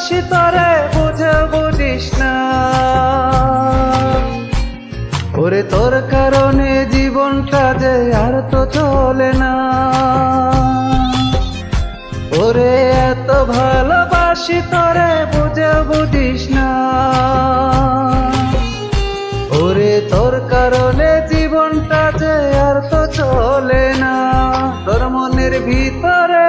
ভালোবাসি তোরে বুঝে না ওরে তোর কারণে জীবনটা যে আর তো চলে না। ওরে এত ভালোবাসি তোরে বুঝে না ওরে তোর কারণে জীবনটা যে আর তো চলে না। তোর মনের ভিতরে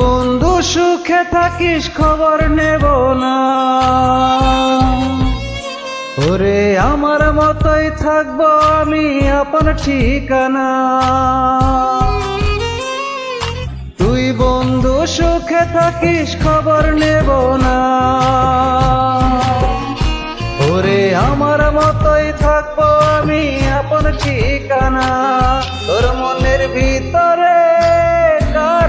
বন্ধু, সুখে থাকিস, খবর নেব না। ওরে, আমার মতোই থাকব আমি আপন ঠিকানা। তুই বন্ধু, সুখে থাকিস, খবর নেব না। ওরে, আমার মতোই থাকব আমি আপন ঠিকানা। তোর মনের ভিতরে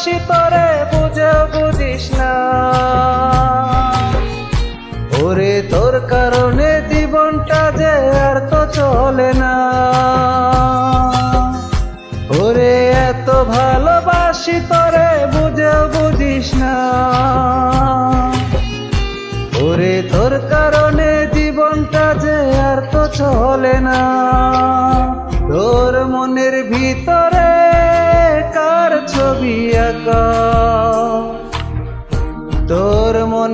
ভালোবাসি তোরে, বুঝে বুঝিস না। ওরে, তোর কারণে জীবনটা যে আর তো চলে না। ওরে, এত ভালোবাসি তোরে, বুঝে বুঝিস না। ওরে, তোর কারণে জীবনটা যে আর তো চলে না। তোর মনের ভিতরে কার ছবি